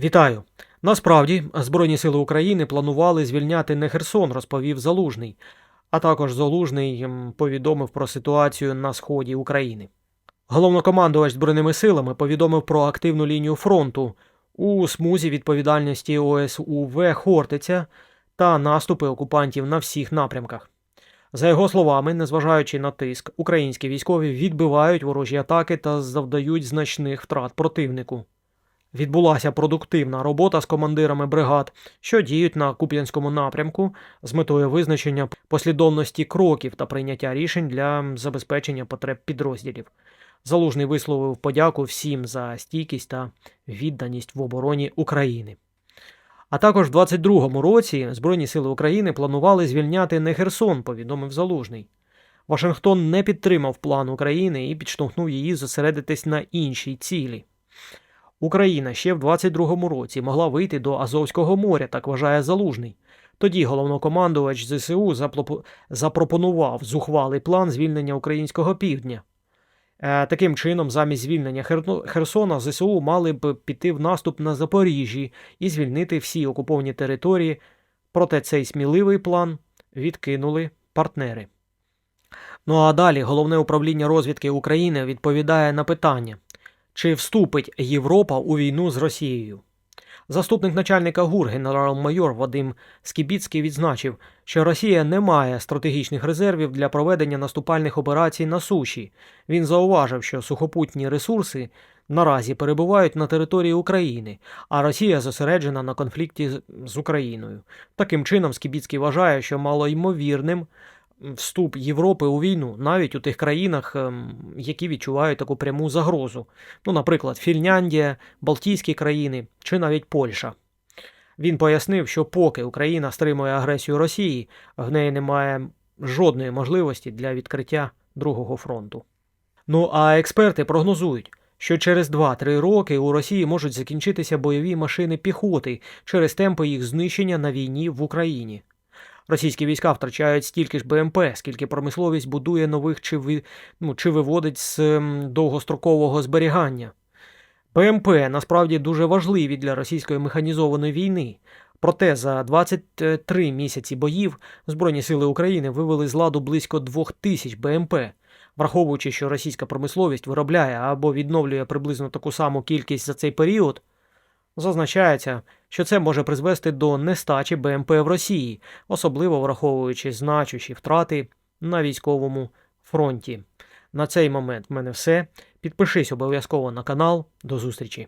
Вітаю! Насправді, Збройні сили України планували звільняти не Херсон, розповів Залужний. А також Залужний повідомив про ситуацію на сході України. Головнокомандувач Збройними силами повідомив про активну лінію фронту у смузі відповідальності ОСУВ Хортиця та наступи окупантів на всіх напрямках. За його словами, незважаючи на тиск, українські військові відбивають ворожі атаки та завдають значних втрат противнику. Відбулася продуктивна робота з командирами бригад, що діють на Куп'янському напрямку з метою визначення послідовності кроків та прийняття рішень для забезпечення потреб підрозділів. Залужний висловив подяку всім за стійкість та відданість в обороні України. А також в 22-му році Збройні сили України планували звільняти не Херсон, повідомив Залужний. Вашингтон не підтримав план України і підштовхнув її зосередитись на іншій цілі. Україна ще в 22-му році могла вийти до Азовського моря, так вважає Залужний. Тоді головнокомандувач ЗСУ запропонував зухвалий план звільнення українського півдня. Е, Таким чином, замість звільнення Херсона, ЗСУ мали б піти в наступ на Запоріжжі і звільнити всі окуповані території. Проте цей сміливий план відкинули партнери. Ну а далі головне управління розвідки України відповідає на питання, чи вступить Європа у війну з Росією. Заступник начальника ГУР генерал-майор Вадим Скібіцький відзначив, що Росія не має стратегічних резервів для проведення наступальних операцій на суші. Він зауважив, що сухопутні ресурси наразі перебувають на території України, а Росія зосереджена на конфлікті з- Україною. Таким чином, Скібіцький вважає, що малоймовірним вступ Європи у війну навіть у тих країнах, ем, які відчувають таку пряму загрозу. Ну, наприклад, Фінляндія, Балтійські країни чи навіть Польща. Він пояснив, що поки Україна стримує агресію Росії, в неї немає жодної можливості для відкриття другого фронту. Ну а експерти прогнозують, що через 2-3 роки у Росії можуть закінчитися бойові машини піхоти через темпи їх знищення на війні в Україні. Російські війська втрачають стільки ж БМП, скільки промисловість будує нових чи, ви, ну, чи виводить з довгострокового зберігання. БМП насправді дуже важливі для російської механізованої війни. Проте за 23 місяці боїв Збройні сили України вивели з ладу близько 2000 БМП, враховуючи, що російська промисловість виробляє або відновлює приблизно таку саму кількість за цей період. Зазначається, що це може призвести до нестачі БМП в Росії, особливо враховуючи значущі втрати на військовому фронті. На цей момент в мене все. Підпишись обов'язково на канал. До зустрічі!